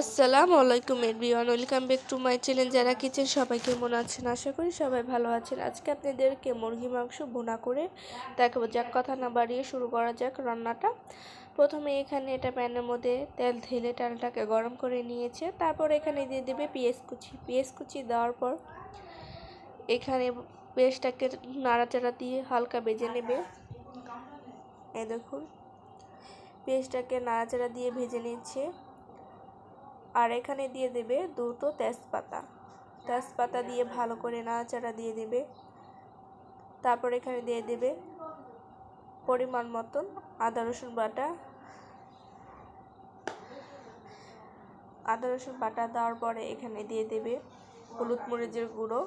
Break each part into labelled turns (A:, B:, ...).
A: আসসালামু আলাইকুম everyone, welcome back to my channel যারা কিচেন সবাই কেমন আছেন? আশা করি সবাই ভালো আছেন। আজকে আপনাদেরকে মুরগি, মাংস বোনা করে দেখাবো। যাক, কথা না বাড়িয়ে শুরু করা যাক রান্নাটা। প্রথমে এখানে এটা প্যানের মধ্যে তেল ঢেলে তেলটাকে গরম করে নিয়েছে। তারপর এখানে দিয়ে দেবে পেঁয়াজ কুচি। পেঁয়াজ কুচি দেওয়ার পর এখানে পেঁয়াজটাকে নাড়াচাড়া দিয়ে হালকা বেজে নেবে। এ দেখুন, পেঁয়াজটাকে নাড়াচাড়া দিয়ে ভেজে নিচ্ছে। আর এখানে দিয়ে দেবে দুটো তেজপাতা। তেজপাতা দিয়ে ভালো করে নাড়াচাড়া দিয়ে দেবে। তারপর এখানে দিয়ে দেবে পরিমাণ মতন আদা, রসুন বাটা। আদা, রসুন বাটা দেওয়ার পরে এখানে দিয়ে দেবে হলুদ মরিচের গুঁড়ো।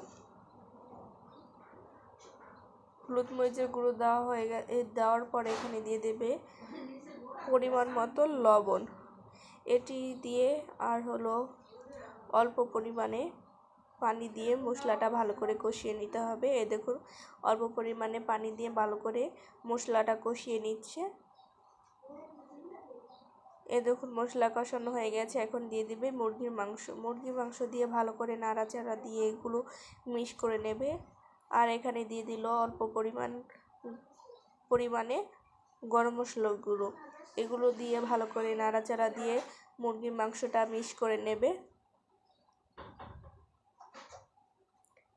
A: হলুদ মরিচের গুঁড়ো দেওয়া হয়ে গে দেওয়ার পরে এখানে দিয়ে দেবে পরিমাণ মতো লবণ। এটি দিয়ে আর হলো অল্প পরিমাণে পানি দিয়ে মশলাটা ভালো করে কষিয়ে নিতে হবে। এ দেখুন, অল্প পরিমাণে পানি দিয়ে ভালো করে মশলাটা কষিয়ে নিচ্ছে। এ দেখুন, মশলা কষানো হয়ে গেছে। এখন দিয়ে দিবে মুরগির মাংস। মুরগির মাংস দিয়ে ভালো করে নাড়াচাড়া দিয়ে এগুলো মিক্স করে নেবে। আর এখানে দিয়ে দিল অল্প পরিমাণ, পরিমাণে গরম মশলা গুঁড়ো এগুলো দিয়ে ভালো করে নাড়াচাড়া দিয়ে মুরগির মাংসটা মিক্স করে নেবে।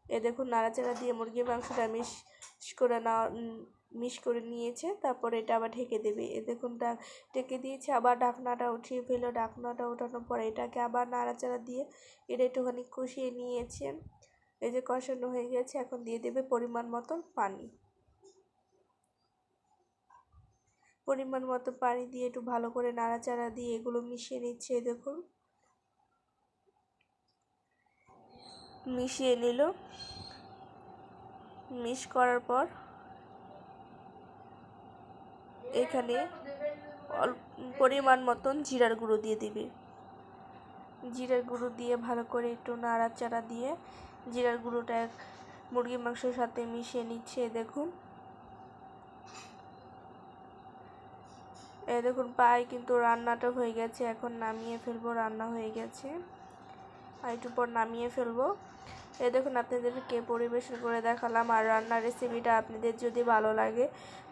A: এ দেখুন, নাড়াচাড়া দিয়ে মুরগির মাংসটা মিক্স করে না মিক্স করে নিয়েছে, তারপর এটা আবার ঢেকে দেবে। এ দেখুন ঢেকে দিয়েছে, আবার ঢাকনাটা উঠিয়ে ফেলো ঢাকনাটা ওঠানোর পরে এটাকে আবার নাড়াচাড়া দিয়ে এটা একটুখানি কষিয়ে নিয়েছে। এই যে কষানো হয়ে গেছে, এখন দিয়ে দেবে পরিমাণ মতন পানি। পরিমাণ মতো পানি দিয়ে একটু ভালো করে নাড়াচাড়া দিয়ে এগুলো মিশিয়ে নিচ্ছে দেখুন। মিশিয়ে নিল। মিশ করার পর এখানে পরিমাণ মতন জিরার গুঁড়ো দিয়ে দিবে। জিরার গুঁড়ো দিয়ে ভালো করে একটু নাড়াচাড়া দিয়ে জিরার গুঁড়োটা মুরগির মাংসের সাথে মিশিয়ে নিচ্ছে, দেখুন। এই দেখুন, পায়ে কিন্তু রান্নাটা হয়ে গেছে। এখন নামিয়ে ফেলব, রান্না হয়ে গেছে। আর একটু পর নামিয়ে ফেলব। এই দেখুন, আপনাদেরকে পরিবেশন করে দেখালাম আর রান্নার রেসিপিটা আপনাদের যদি ভালো লাগে,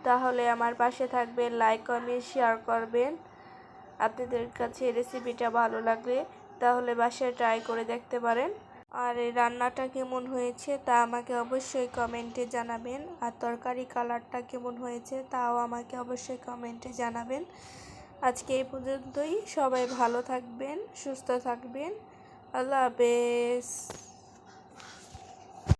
A: তাহলে আমার পাশে থাকবেন লাইক কমেন্ট শেয়ার করবেন। আপনাদের কাছে রেসিপিটা ভালো লাগলে, তাহলে বাসায় ট্রাই করে দেখতে পারেন। আর এই রান্নাটা কেমন হয়েছে তা আমাকে অবশ্যই কমেন্টে জানাবেন। আর তরকারি কালারটা কেমন হয়েছে তাও আমাকে অবশ্যই কমেন্টে জানাবেন। আজকে এই পর্যন্তই। সবাই ভালো থাকবেন, সুস্থ থাকবেন। আল্লাহ হাফেজ।